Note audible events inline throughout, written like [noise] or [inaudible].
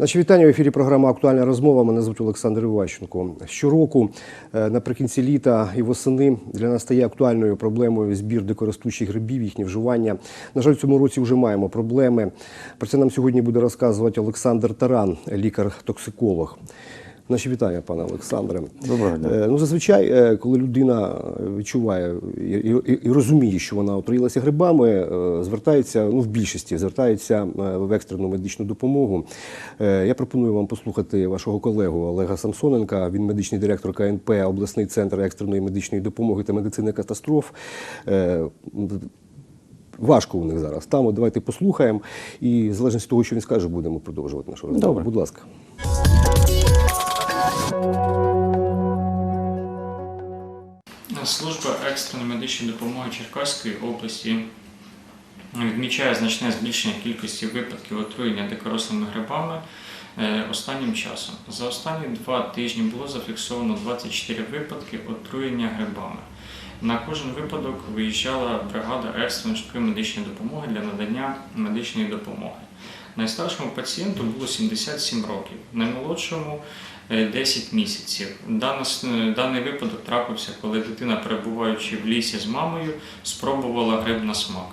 Наші вітання в ефірі. Програма Актуальна розмова. Мене звуть Олександр Іващенко. Щороку е, наприкінці літа і восени для нас стає актуальною проблемою збір дикоростучих грибів, їхнє вживання. На жаль, в цьому році вже маємо проблеми. Про це нам сьогодні буде розказувати Олександр Таран, лікар-токсиколог. Наші вітання, пане Олександре. Доброго дня. Е, Ну, зазвичай, е, коли людина відчуває і, розуміє, що вона отруїлася грибами, е, звертається, ну в більшості звертається е, в екстрену медичну допомогу. Е, Я пропоную вам послухати вашого колегу Олега Самсоненка. Він медичний директор КНП, обласний центр екстреної медичної допомоги та медицини катастроф. Е, Важко у них зараз. Там давайте послухаємо, і в залежності від того, що він скаже, будемо продовжувати нашу розмову. Добре. Будь ласка. Служба екстреної медичної допомоги Черкаської області відмічає значне збільшення кількості випадків отруєння дикорослими грибами е, останнім часом. За останні два тижні було зафіксовано 24 випадки отруєння грибами. На кожен випадок виїжджала бригада екстреної медичної допомоги для надання медичної допомоги. Найстаршому пацієнту було 77 років, наймолодшому 10 місяців. Дана с- е, Даний випадок трапився, коли дитина, перебуваючи в лісі з мамою, спробувала гриб на смак.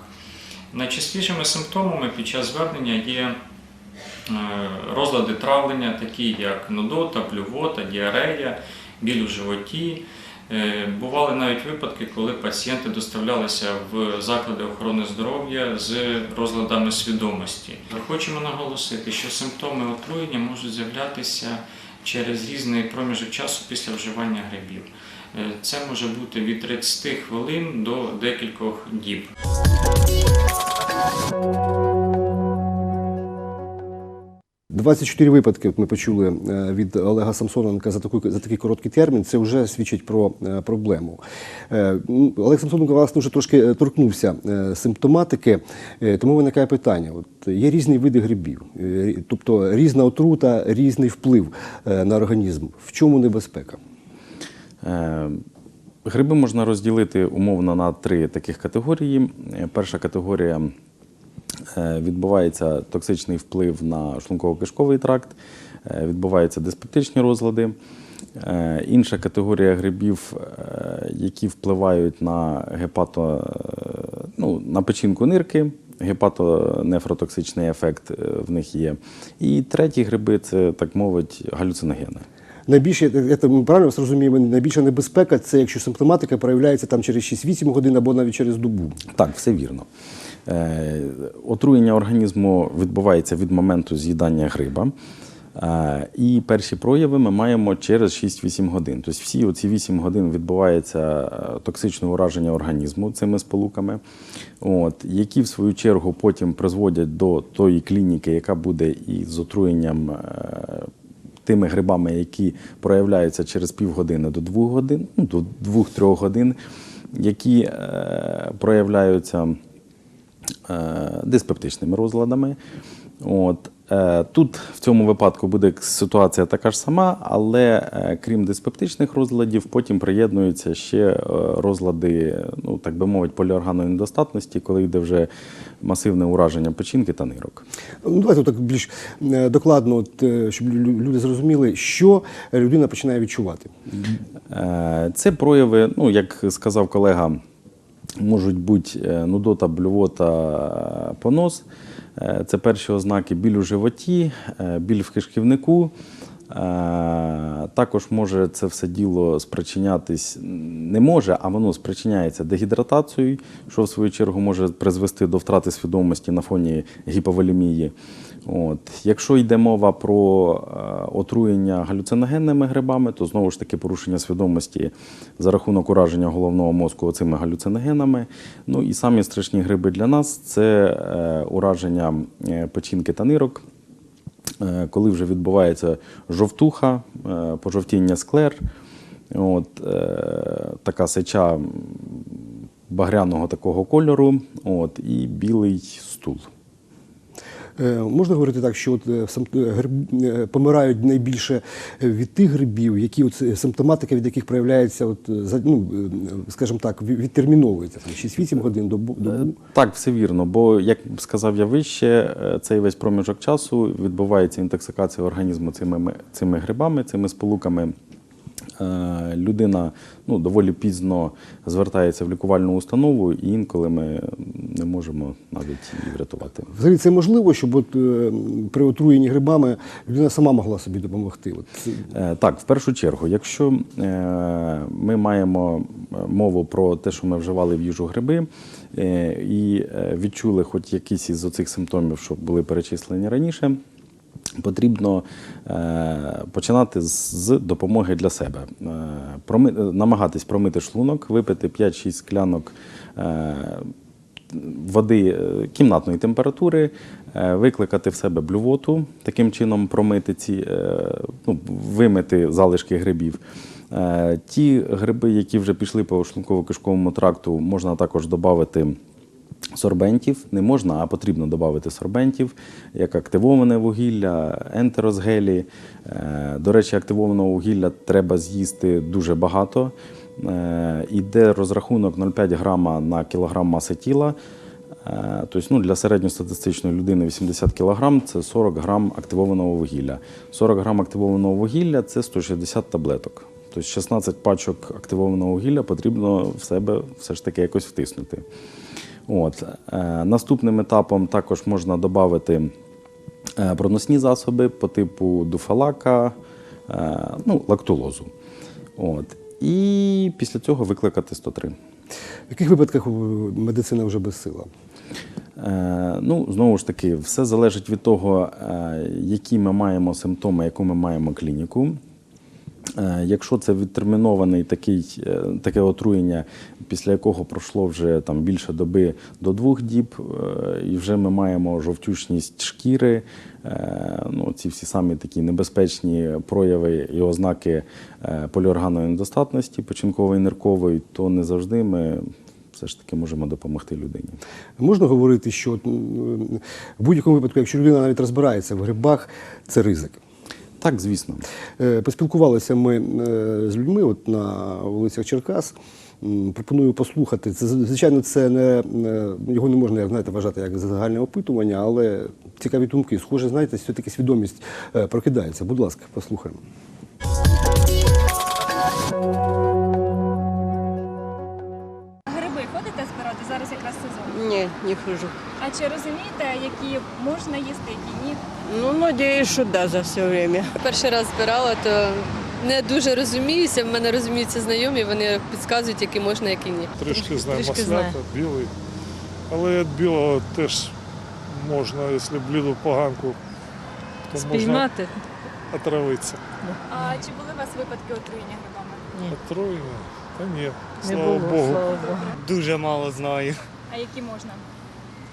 Найчастішими симптомами під час звернення є е, розлади травлення, такі як нудота, блювота, діарея, біль у животі. Е, Бували навіть випадки, коли пацієнти доставлялися в заклади охорони здоров'я з розладами свідомості. Хочемо наголосити, що симптоми отруєння можуть з'являтися через різний проміжок часу після вживання грибів. Е, Це може бути від 30 хвилин до декількох діб. – 24 випадки ми почули е, від Олега Самсоненка за такий, за такий короткий термін. Це вже свідчить про е, проблему. Е, ну, Олег Самсоненко власне вже трошки торкнувся симптоматики, тому виникає питання: от є різні види грибів, тобто різна отрута, різний вплив на організм. В чому небезпека? Гриби можна розділити умовно на три таких категорії. Перша категорія відбувається токсичний вплив на шлунково-кишковий тракт, е, відбуваються диспептичні розлади. Е, Інша категорія грибів, е, які впливають на гепато, е, ну, на печінку нирки, гепатонефротоксичний ефект е, в них є. І треті гриби це, так мовить, галюциногени. Найбільше я там правильно розумію, найбільша небезпека це якщо симптоматика проявляється там через 6-8 годин або навіть через добу. Так, все вірно. Е, Отруєння організму відбувається від моменту з'їдання гриба. Е, І перші прояви ми маємо через 6-8 годин. Тобто всі оці 8 годин відбувається е, токсичне ураження організму цими сполуками, от, які в свою чергу потім призводять до тої клініки, яка буде із отруєнням е, тими грибами, які проявляються через півгодини до двох годин, ну, до двох-трьох годин, які проявляються диспептичними розладами. От. Е, Тут в цьому випадку буде ситуація така ж сама, але е, крім диспептичних розладів, потім приєднуються ще е, розлади, ну так би мовити, поліорганної недостатності, коли йде вже масивне ураження печінки та нирок. Ну, давайте так більш е, докладно, от, е, щоб люди зрозуміли, що людина починає відчувати. Е, Це прояви, ну як сказав колега, можуть бути е, нудота, блювота, понос. Е, Це перші ознаки біль у животі, е, біль в кишківнику. Е, Також може це все діло спричинятись, не може, а воно спричиняється дегідратацією, що в свою чергу може призвести до втрати свідомості на фоні гіповолемії. От. Якщо йде мова про е, отруєння галюциногенними грибами, то знову ж таки порушення свідомості за рахунок ураження головного мозку цими галюциногенами. Ну і самі страшні гриби для нас це е, ураження печінки та нирок. Е, коли вже відбувається жовтуха, е, пожовтіння склер, от, е, така сеча багряного такого кольору, от, і білий стул. Е, Можна говорити так, що от е, сам- е, гриб- помирають найбільше від тих грибів, які от симптоматика від яких проявляється, от, ну, скажімо так, ві- відтерміновується там 6-8 годин добу. добу. Так, все вірно. Бо, як сказав я вище, цей весь проміжок часу відбувається інтоксикація організму цими, цими грибами, цими сполуками. Е, Людина ну, доволі пізно звертається в лікувальну установу, і інколи ми не можемо навіть її врятувати. Взагалі це можливо, щоб от, е, при отруєнні грибами людина сама могла собі допомогти. От, Е, Так, в першу чергу, якщо ми маємо мову про те, що ми вживали в їжу гриби, і відчули хоч якісь із оцих симптомів, що були перечислені раніше, потрібно е, починати з, допомоги для себе. Е, намагатись промити шлунок, випити 5-6 склянок. Е, води кімнатної температури, викликати в себе блювоту, таким чином промити ці, ну, вимити залишки грибів. Ті гриби, які вже пішли по шлунково-кишковому тракту, можна також додати. Сорбентів не можна, а потрібно додати сорбентів, як активоване вугілля, ентерозгелі. Е, До речі, активованого вугілля треба з'їсти дуже багато. Е, Іде розрахунок 0,5 грама на кілограм маси тіла. Е, Тобто ну, для середньостатистичної людини 80 кг це 40 грам активованого вугілля. 40 грам активованого вугілля це 160 таблеток. Тобто 16 пачок активованого вугілля потрібно в себе все ж таки якось втиснути. От. Е, Наступним етапом також можна додати е, проносні засоби по типу дуфалака, е, ну, лактулозу. От. І після цього викликати 103. В яких випадках медицина вже безсила? Ну, знову ж таки, все залежить від того, які ми маємо симптоми, яку ми маємо клініку. Е, Якщо це відтермінований такий, е, таке отруєння, після якого пройшло вже там більше доби до двох діб, е, і вже ми маємо жовтючність шкіри, ну, ці всі самі такі небезпечні прояви і ознаки поліорганої недостатності, печінкової ниркової, то не завжди ми все ж таки можемо допомогти людині. Можна говорити, що в будь-якому випадку, якщо людина навіть розбирається в грибах, це ризик. Так, звісно. Е, Поспілкувалися ми е, з людьми от на вулицях Черкас. Пропоную послухати. Це звичайно, це не його не можна як знаєте вважати як загальне опитування, але цікаві думки. Схоже, знаєте, все-таки свідомість е, прокидається. Будь ласка, послухаємо. Гриби ходите збирати зараз якраз сезон. Ні, не хожу. А чи розумієте, які можна їсти, які ні? Ну, надіюсь, що да, за все время. Перший раз збирала, то не дуже розуміюся. В мене розуміються знайомі, вони підказують, які можна, які ні. Трішки знаю Трішки маслята, знаю. білий. Але від білого теж можна, якщо бліду поганку, то можна Спіймати? отравитися. А чи були у вас випадки отруєння грибами? Отруєння? Та ні, Не слава було, Богу. слава Богу. Дуже мало знаю. А які можна?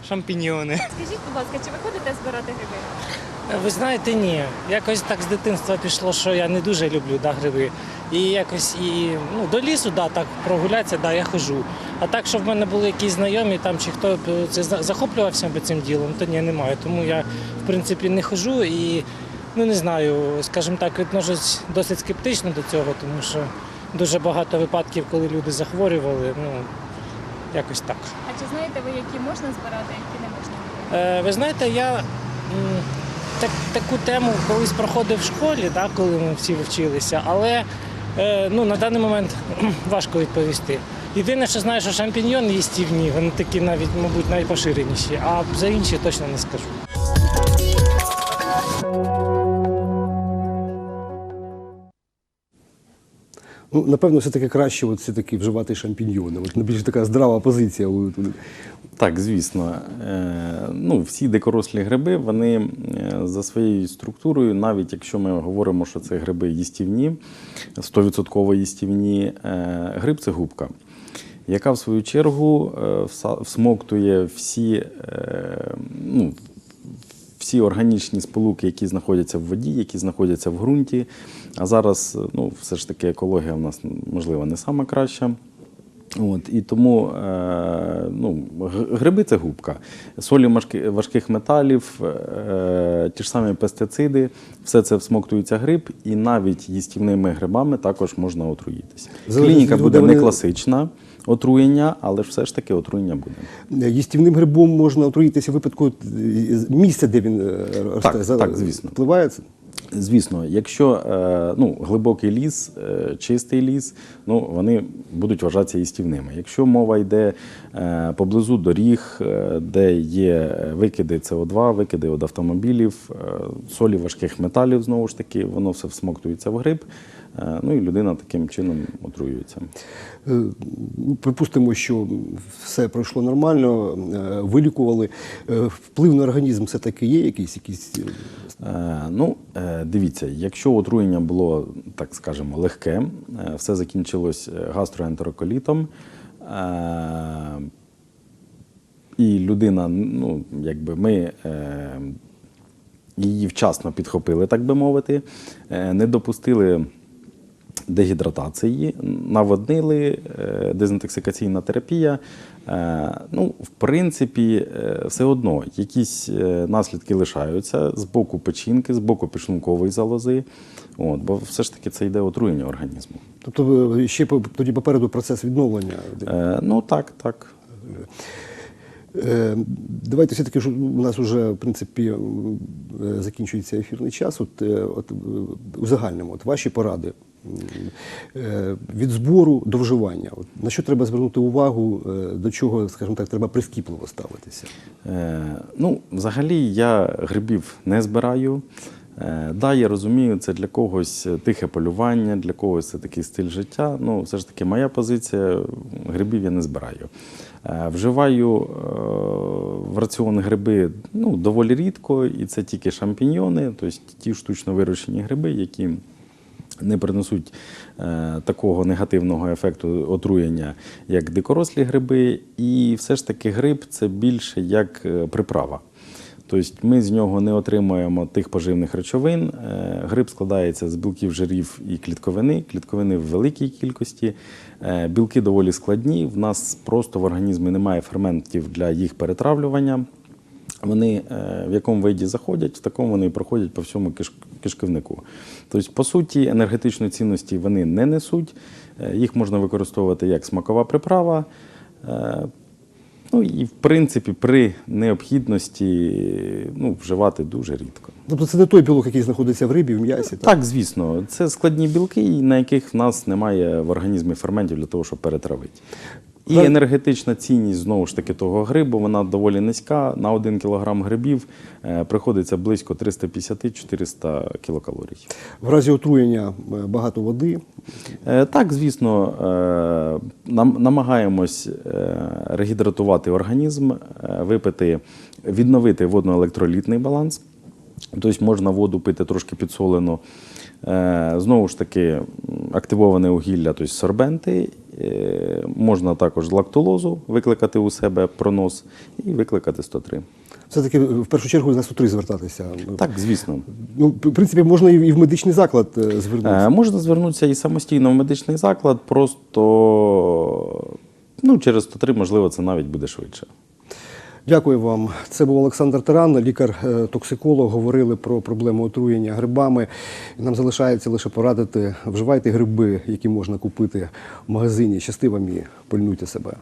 Шампіньйони. Скажіть, будь ласка, чи ви ходите збирати гриби? Ви знаєте, ні. Якось так з дитинства пішло, що я не дуже люблю да, гриби. І якось і ну, до лісу, да, так прогулятися, да, я хожу. А так, щоб в мене були якісь знайомі там чи хто це захоплювався би цим ділом, то ні, немає. Тому я в принципі не хожу і ну не знаю, скажімо так, відношусь досить скептично до цього, тому що дуже багато випадків, коли люди захворювали, ну якось так. А чи знаєте ви, які можна збирати, а які не можна? Е, ви знаєте, я м, так, таку тему колись проходив в школі, да, коли ми всі вчилися, але е, ну, на даний момент [clears throat] важко відповісти. Єдине, що знаю, що шампіньйони їстівні, вони такі навіть, мабуть, найпоширеніші, а за інші точно не скажу. Ну, напевно, все-таки краще от все-таки вживати шампіньйони. От найбільш така здрава позиція. у- Так, звісно. Е, Ну, всі дикорослі гриби, вони е, за своєю структурою, навіть якщо ми говоримо, що це гриби їстівні, 100% їстівні, е, гриб це губка, яка в свою чергу всмоктує всі, ну, всі органічні сполуки, які знаходяться в воді, які знаходяться в ґрунті. А зараз, ну, все ж таки, екологія в нас, можливо, не сама краща. От, і тому е, ну, гриби це губка. Солі важки- важких металів, е, ті ж самі пестициди, все це всмоктується гриб, і навіть їстівними грибами також можна отруїтися. Клініка буде не класична отруєння, але ж все ж таки отруєння буде. Їстівним грибом можна отруїтися в випадку е, місця, де він е, росте. Так, так, звісно. Впливає це? Звісно, якщо е, ну, глибокий ліс, е, чистий ліс, ну, вони будуть вважатися їстівними. Якщо мова йде е, поблизу доріг, де є викиди СО2, викиди від автомобілів, солі важких металів, знову ж таки, воно все всмоктується в гриб, ну і людина таким чином отруюється. Е, Припустимо, що все пройшло нормально, е, вилікували. Е, Вплив на організм все-таки є якийсь, якийсь е, Е, Ну, е, дивіться, якщо отруєння було, так скажемо, легке, е, все закінчилось е, гастроентероколітом, е, і людина, ну, якби ми е, її вчасно підхопили, так би мовити, е, не допустили дегідратації, наводнили, е, дезінтоксикаційна терапія. Е, Ну, в принципі, е, все одно якісь наслідки лишаються з боку печінки, з боку підшлункової залози. От, бо все ж таки це йде отруєння організму. Тобто ще тоді попереду процес відновлення. Ну так, так. Давайте все-таки ж у нас вже в принципі закінчується ефірний час. От, от у загальному, от ваші поради від збору до вживання. От, на що треба звернути увагу, е, до чого, скажімо так, треба прискіпливо ставитися? Е, ну, взагалі я грибів не збираю. Е, да, я розумію, це для когось тихе полювання, для когось це такий стиль життя. Ну, все ж таки, моя позиція грибів я не збираю. Е, вживаю е, в раціон гриби ну, доволі рідко, і це тільки шампіньйони, тобто ті штучно вирощені гриби, які не принесуть е, такого негативного ефекту отруєння, як дикорослі гриби. І все ж таки гриб це більше як е, приправа. Тобто ми з нього не отримуємо тих поживних речовин. Е, Гриб складається з білків, жирів і клітковини. Клітковини в великій кількості. Білки доволі складні. В нас просто в організмі немає ферментів для їх перетравлювання. Вони е, в якому виді заходять, в такому вони проходять по всьому кишківнику. Тобто, по суті, енергетичної цінності вони не несуть. Е, Їх можна використовувати як смакова приправа. Е, Ну і в принципі при необхідності ну, вживати дуже рідко. Тобто це не той білок, який знаходиться в рибі, в м'ясі. Так? Так, звісно, це складні білки, на яких в нас немає в організмі ферментів для того, щоб перетравити. І енергетична цінність знову ж таки того грибу, вона доволі низька. На 1 кілограм грибів е, приходиться близько 350-400 кілокалорій. В разі отруєння е, багато води. Е, Так, звісно, нам, намагаємось регідратувати організм, випити, відновити водно-електролітний баланс. Тобто можна воду пити трошки підсолену. Е, Знову ж таки, активоване вугілля, тобто сорбенти. Е, Можна також лактулозу викликати у себе пронос і викликати 103. Все-таки в першу чергу на 103 звертатися. Так, звісно. Ну, в принципі, можна і в медичний заклад е, звернутися. Е, Можна звернутися і самостійно в медичний заклад, просто ну, через 103, можливо, це навіть буде швидше. Дякую вам. Це був Олександр Таран, лікар-токсиколог. Говорили про проблему отруєння грибами. Нам залишається лише порадити: вживайте гриби, які можна купити в магазині. Щасти вам і пильнуйте себе.